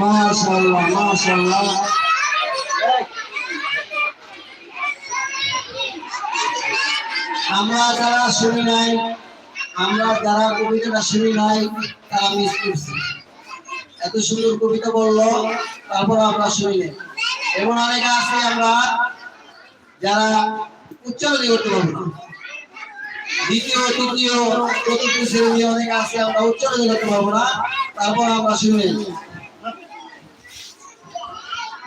মাশাআল্লাহ মাশাআল্লাহ। আমরা যারা শুনি নাই, আমরা যারা কবিতাটা শুনি নাই, তারা মিস করছি। এত সুন্দর কবিতা বলল, তারপর আমরা শুনি নাই। এমন অনেকে আছে আমরা যারা উচ্চারণ করতে পারব না। দ্বিতীয়, তৃতীয়, চতুর্থ শ্রেণি অনেক আছে আমরা উচ্চারণ করতে পারব না, তারপর আমরা শুনি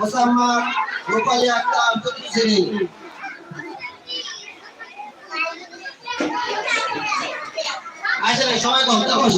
মোসাম্মদ রূপালী আক্তার চতুর্থ শ্রেণি। আসলে সময় কম তখন